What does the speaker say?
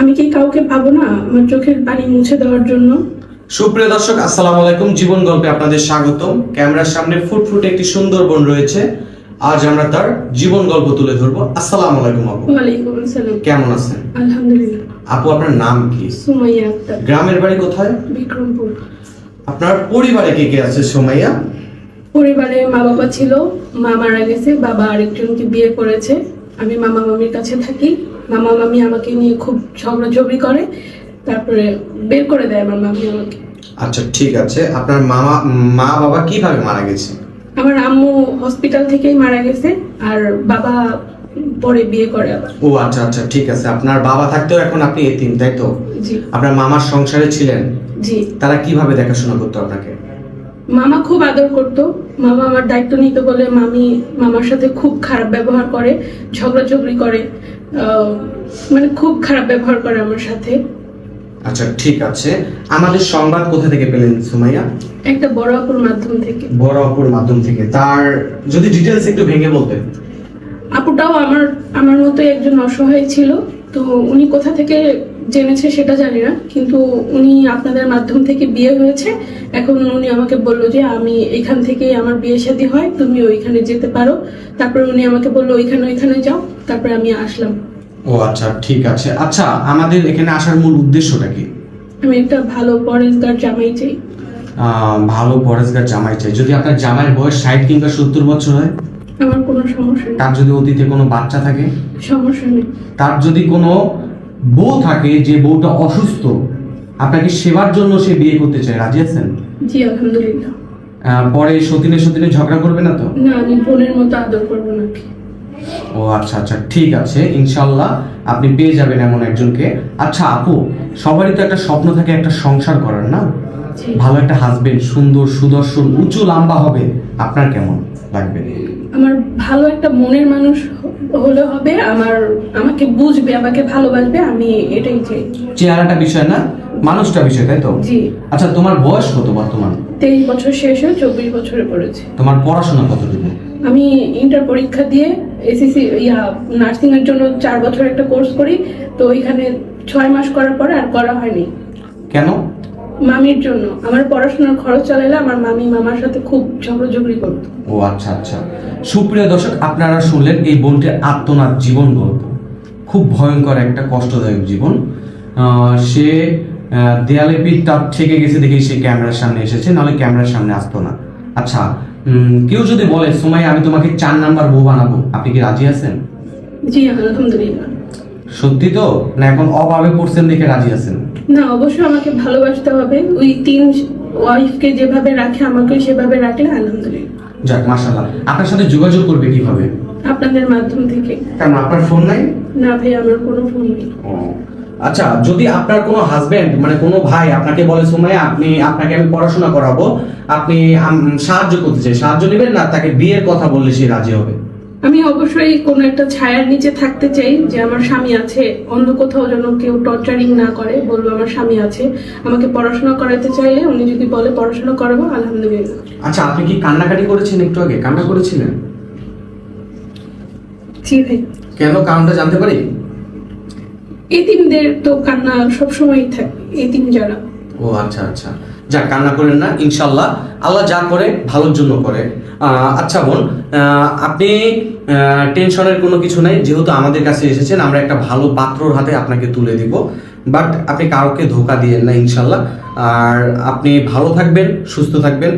আমি কি কাউকে পাবো না আমার চোখের পানি মুছে দেওয়ার জন্য? সুপ্রিয় দর্শক আসসালামু আলাইকুম। জীবন গল্পে আপনাদের স্বাগতম। ক্যামেরার সামনে ফুটফুটে একটি সুন্দর বোন রয়েছে। আজ আমরা তার জীবন গল্প তুলে ধরবো। আসসালামু আলাইকুম আপু। ওয়ালাইকুম আসসালাম। কেমন আছেন? আলহামদুলিল্লাহ। আপু আপনার নাম কি? সুমাইয়া আক্তার। গ্রামের বাড়ি কোথায়? বিক্রমপুর। আপনার পরিবারে কে কে আছে সোমাইয়া? পরিবারে মা বাবা ছিল মা মারা গেছে বাবা আরেকজনকে বিয়ে করেছে। আমি মামা মামির কাছে থাকি। মামা মামি আমাকে নিয়ে খুব ঝগড়াঝগড়ি করে তারপরে বের করে দেয় আমার মামি আমাকে। আচ্ছা ঠিক আছে। আপনার মামা মা বাবা কীভাবে মারা গেছে? আমার আম্মু হসপিটাল থেকেই মারা গেছে আর বাবা পরে বিয়ে করে আবার। ও আচ্ছা আচ্ছা ঠিক আছে। আপনার বাবা থাকতেও এখন আপনি এতিম তাই তো? জি। আপনার মামার সংসারে ছিলেন। জি। তারা কীভাবে দেখাশোনা করতো আপনাকে? মামা খুব আদর করতো। মামা আমার দায়িত্ব নিতে বলে মামি মামার সাথে খুব খারাপ ব্যবহার করে ঝগড়াঝগড়ি করে। মানে খুব খারাপ ব্যবহার করে আমার সাথে। আচ্ছা ঠিক আছে। আমাদের সংবাদ কোথা থেকে পেলেন সুমাইয়া? একটা বড় অপর মাধ্যম থেকে। বড় অপর মাধ্যম থেকে। তার যদি ডিটেলস একটু ভেঙে বলতেন। আপুটাও আমার আমার মতো একজন অসহায় ছিল। তো উনি কোথা থেকে জেনেছে সেটা জানি না কিন্তু উনি আপনাদের মাধ্যম থেকে বিয়ে হয়েছে। এখন উনি আমাকে বলল যে আমি এখান থেকেই আমার বিয়ে শাদী হয় তুমি ওইখানে যেতে পারো। তারপরে উনি আমাকে বলল ওইখানে ওইখানে যাও। তারপরে আমি আসলাম। ও আচ্ছা ঠিক আছে। আচ্ছা আমাদের এখানে আসার মূল উদ্দেশ্যটা কি? আমি একটা ভালো পরেশগার জামাই চাই। ভালো পরেশগার জামাই চাই। যদি আপনার জামাইয়ের বয়স ষাট কিংবা সত্তর বছর হয়? আমার কোনো সমস্যা নেই। তার যদি অতীতে কোনো বাচ্চা থাকে? সমস্যা নেই। তার যদি কোনো বউ থাকে যে বউটা অসুস্থ আপনাকে সেবার জন্য সে বিয়ে করতে চায় রাজি আছেন? জি আলহামদুলিল্লাহ। পরে সতীনে সতীনে ঝগড়া করবে না তো? না আমি বোনের মতো আদর করব নাকি ও আচ্ছা আচ্ছা ঠিক আছে ইনশাল্লাহ আপনি পেয়ে যাবেন এমন একজনকে। আচ্ছা আপু সবারই তো একটা স্বপ্ন থাকে একটা সংসার করার না? ভালো একটা হাজবেন্ড সুন্দর সুদর্শন উঁচু লম্বা হবে আপনার কেমন লাগবে? আমার ভালো একটা মনের মানুষ হলে হবে আমার আমাকে বুঝবে আমাকে ভালোবাসবে আমি এটাই চাই। চেহারাটা বিষয় না মানুষটা বিষয় তাই তো? জি। আচ্ছা তোমার বয়স কত বর্তমান? তেইশ বছর শেষ হয়ে চব্বিশ বছরে পড়েছে। তোমার পড়াশোনা কতটুকু? আমি ইন্টার পরীক্ষা দিয়ে এসিসি ইয়া নার্সিং এর জন্য চার বছর একটা কোর্স করি তো ওইখানে ছয় মাস করার পরে আর করা হয়নি। কেন? মামির জন্য। আমার পড়াশোনার খরচ চালাইলে আমার মামি মামার সাথে খুব ঝগড়াঝগড়ি করতো। ও আচ্ছা আচ্ছা। সুপ্রিয় দর্শক আপনারা শুনলেন এই বোনটির আত্মনাথ জীবন গল্প। খুব ভয়ঙ্কর একটা কষ্টদায়ক জীবন। সে দেয়ালে পিঠ তার ঠেকে গেছে দেখেই সে ক্যামেরার সামনে এসেছে নাহলে ক্যামেরার সামনে আসতো না। আচ্ছা কেউ যদি বলে সময় আমি তোমাকে চার নাম্বার বউ বানাবো আপনি কি রাজি আছেন? জি আলহামদুলিল্লাহ। সত্যি তো? না এখন অভাবে পড়ছেন দেখে রাজি আছেন? না অবশ্যই আমাকে ভালোবাসতে হবে। ওই তিন ওয়াইফকে যেভাবে রাখে আমাকে সেভাবে রাখলে আলহামদুলিল্লাহ। যাক মাশাল্লাহ আপনার সাথে যোগাযোগ করবে কীভাবে? আপনাদের মাধ্যম থেকে। কারণ আপনার ফোন নাই? না ভাই আমার কোনো ফোন নেই। আচ্ছা যদি আপনার কোনো হাজবেন্ড মানে কোনো ভাই আপনাকে বলে সময় আপনি আপনাকে আমি পড়াশোনা করাবো আপনি সাহায্য করতে চাই। সাহায্য নেবেন না? তাকে বিয়ের কথা বললে সে রাজি হবে। আমি অবশ্যই কোনো একটা ছায়ার নিচে থাকতে চাই যে আমার স্বামী আছে অন্য কোথাও যেন কেউ টর্চারিং না করে বলব আমার স্বামী আছে। আমাকে পড়াশোনা করাতে চাইলে উনি যদি বলে পড়াশোনা করাবো আলহামদুলিল্লাহ। আচ্ছা আপনি কি কান্নাকাটি করেছেন একটু আগে? কান্না করেছিলেন? জি ভাই কেন কারণটা জানতে পারি? এতিমদের তো কান্না সবসময়ই থাকে এতিম যারা। ও আচ্ছা আচ্ছা। যা কান্না করেন না ইনশাল্লাহ আল্লাহ যা করে, ভালোর জন্য করে। আচ্ছা বোন আপনি টেনশনের কোনো কিছু নাই, যেহেতু আমাদের কাছে এসেছেন, আমরা একটা ভালো পাত্রর হাতে আপনাকে তুলে দিব। বাট আপনি কাউকে ধোকা দিয়েন না ইনশাল্লাহ আর আপনি ভালো থাকবেন, সুস্থ থাকবেন।